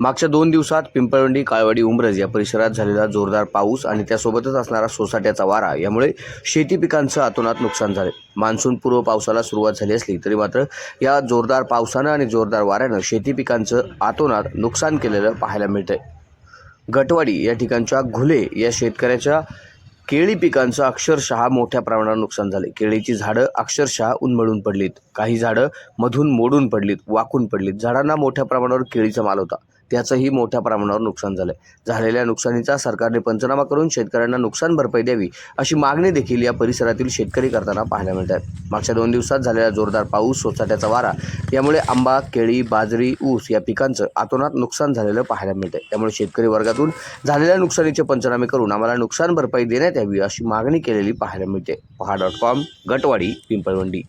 मागच्या दोन दिवसात पिंपळवंडी काळवाडी उमरज या परिसरात झालेला जोरदार पाऊस आणि त्यासोबतच असणारा सोसाट्याचा वारा यामुळे शेती पिकांचं अतोनात नुकसान झाले. मान्सून पूर्व पावसाला सुरुवात झाली असली तरी मात्र या जोरदार पावसानं आणि जोरदार वाऱ्यानं शेती पिकांचं आतोनात नुकसान केलेलं पाहायला मिळतंय. गटवाडी या ठिकाणच्या घुले या शेतकऱ्याच्या केळी पिकांचं अक्षरशः मोठ्या प्रमाणावर नुकसान झाले केळीची झाडं अक्षरशः उन्मळून पडलीत. काही झाडं मधून मोडून पडलीत वाकून पडलीत. झाडांना मोठ्या प्रमाणावर केळीचा माल होता. त्याचंही मोठ्या प्रमाणावर नुकसान झालं आहे झालेल्या नुकसानीचा सरकारने पंचनामा करून शेतकऱ्यांना नुकसान भरपाई द्यावी अशी मागणी देखील या परिसरातील शेतकरी करताना पाहायला मिळत आहे मागच्या दोन दिवसात झालेला जोरदार पाऊस सोसाट्याचा वारा यामुळे आंबा केळी बाजरी ऊस या पिकांचं आतोनात नुकसान झालेलं पाहायला मिळत आहे त्यामुळे शेतकरी वर्गातून झालेल्या नुकसानीचे पंचनामे करून आम्हाला नुकसान भरपाई देण्यात यावी अशी मागणी केलेली पाहायला मिळते. पहा डॉट कॉम गटवाडी पिंपळवंडी.